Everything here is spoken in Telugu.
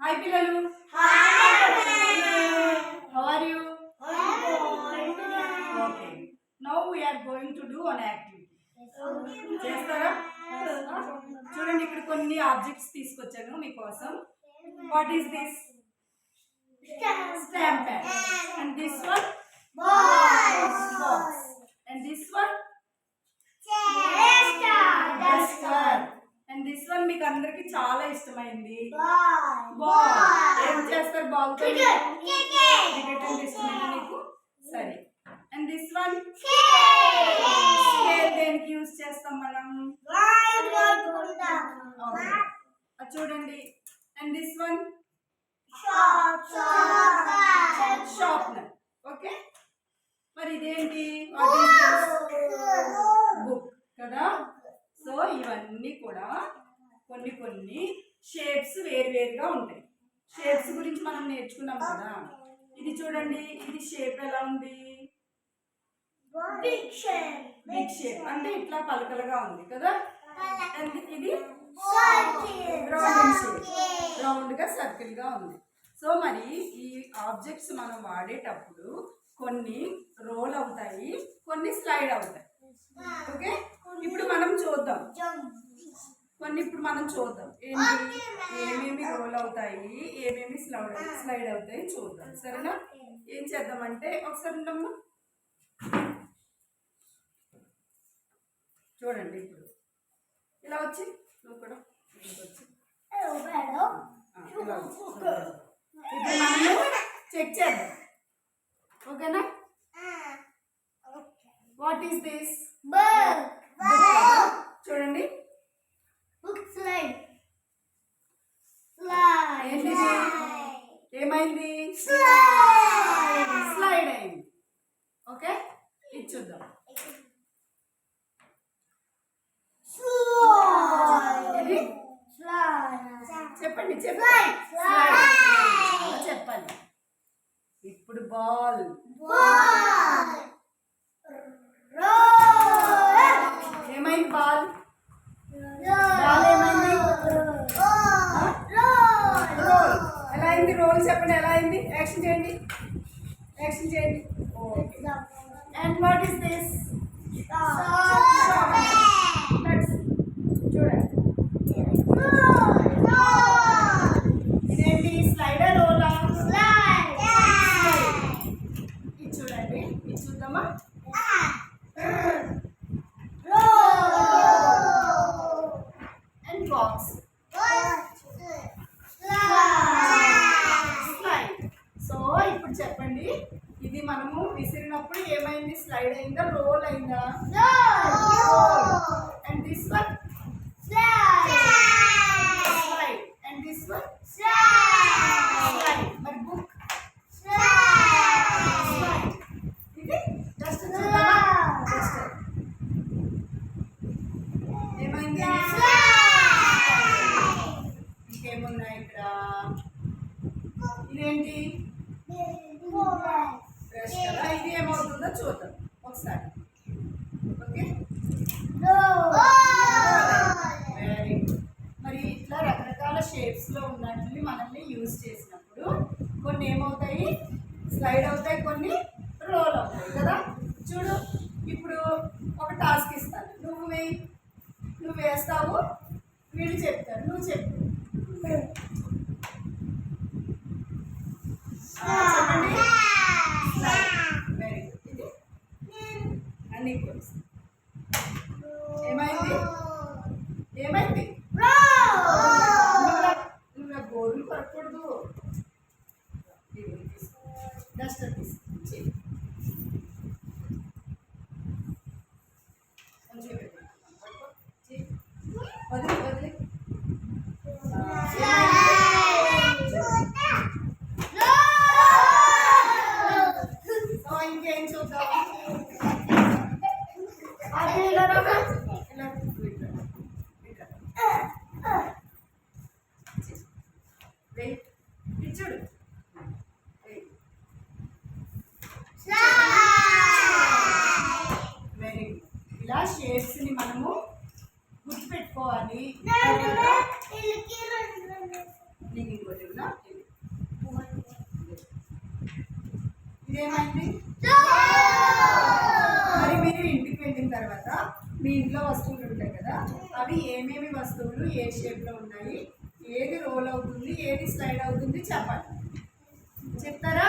హాయ్ పిల్లలు. How are you okay now we are going to do an activity చేస్తారా? చూడండి ఇక్కడ కొన్ని ఆబ్జెక్ట్స్ తీసుకొచ్చాను మీకోసం. What is this stamp pad and this one box and this one duster and this one మీకు అందరికి చాలా ఇష్టమైంది. చేస్తారు బాల్తో క్రికెట్ అంటే ఇష్టమైంది మీకు సరే. అండ్ దిస్ వన్ స్కేల్ దేనికి యూజ్ చేస్తాం మనం? చూడండి. And this one sharpener okay మరి ఇదేంటి? బుక్ కదా? సో ఇవన్నీ కూడా కొన్ని కొన్ని షేప్స్ వేరువేరుగా ఉంటాయి. షేప్స్ గురించి మనం నేర్చుకున్నాం కదా. ఇది చూడండి ఇది షేప్ ఎలా ఉంది? బిగ్ షేప్ అంటే ఇట్లా పలకలుగా ఉంది కదా. ఇది రౌండ్ షేప్ రౌండ్గా సర్కిల్గా ఉంది. సో మరి ఈ ఆబ్జెక్ట్స్ మనం వాడేటప్పుడు కొన్ని రోల్ అవుతాయి కొన్ని స్లైడ్ అవుతాయి. ఓకే ఇప్పుడు మనం చూద్దాం. కొన్ని ఇప్పుడు మనం చూద్దాం. ఏంటి? ఏమేమి రోల్ అవుతాయి? ఏమేమి స్లైడ్ స్లైడ్ అవుతాయి చూద్దాం. సరేనా? ఏం చేద్దామంటే ఒకసారి ఉండమ్మా చూడండి ఇప్పుడు. ఇలా వచ్చి నువ్వు కూడా ఇలా వచ్చి. చెక్ చేద్దాం ఓకేనా వాట్ ఈస్ దిస్ చూడండి ఏంటిది ఏమైంది స్లైడ్ అయింది ఓకే ఇది చూద్దాం ఇది చెప్పండి చెప్పండి. చెప్పండి. ఇప్పుడు బాల్. ఏమైంది బాల్? బాల్ ఏమైంది? ఎలా అయింది రోల్? చెప్పండి ఎలా అయింది? యాక్షన్ చేయండి. యాక్షన్ చేయండి. Okay and what is this చూడండి ఇదేంటి స్లైడర్ రోలా ఇది చూడండి ఇది చూద్దామా అండ్ బాక్స్ స్లైడ్ సో ఇప్పుడు చెప్పండి ఇది మనము విసిరినప్పుడు ఏమైంది? స్లైడ్ అయిందా? రోల్ అయిందా? And this one slide and this one slide మరి బుక్ స్లైడ్ ఇది జస్ట్ చూద్దామా జస్ట్ ఏమైంది ఇంకేమున్నాయి ఇక్కడ ఇదేంటి బ్రష్ కదా ఇది ఏమవుతుందో చూద్దాం ఒకసారి ఓకే వెరీ గుడ్ మరి ఇట్లా షేప్స్లో ఉన్నట్టుని మనల్ని యూజ్ చేసినప్పుడు కొన్ని ఏమవుతాయి? స్లైడ్ అవుతాయి కొన్ని రోల్ అవుతాయి కదా? చూడు ఇప్పుడు ఒక టాస్క్ ఇస్తాను. నువ్వు వేయి నువ్వు వేస్తావు వీళ్ళు చెప్తారు నువ్వు చెప్పు. చెప్పండి. వెరీ గుడ్ ఇది? అన్ని ఏమైంది? ఏమైంది? দশটা piece Thank you. Very good ఇలా షేప్స్ని మనము గుర్తుపెట్టుకోవాలి నేను ఇంకోటి ఇదేమైంది మరి మీరు ఇంటికి వెళ్ళిన తర్వాత మీ ఇంట్లో వస్తువులు ఉంటాయి కదా అవి ఏమేమి వస్తువులు ఏ షేప్లో ఉన్నాయి ఏది రోల్ అవుతుంది ఏది స్లైడ్ అవుతుంది చెప్పాలి చెప్తారా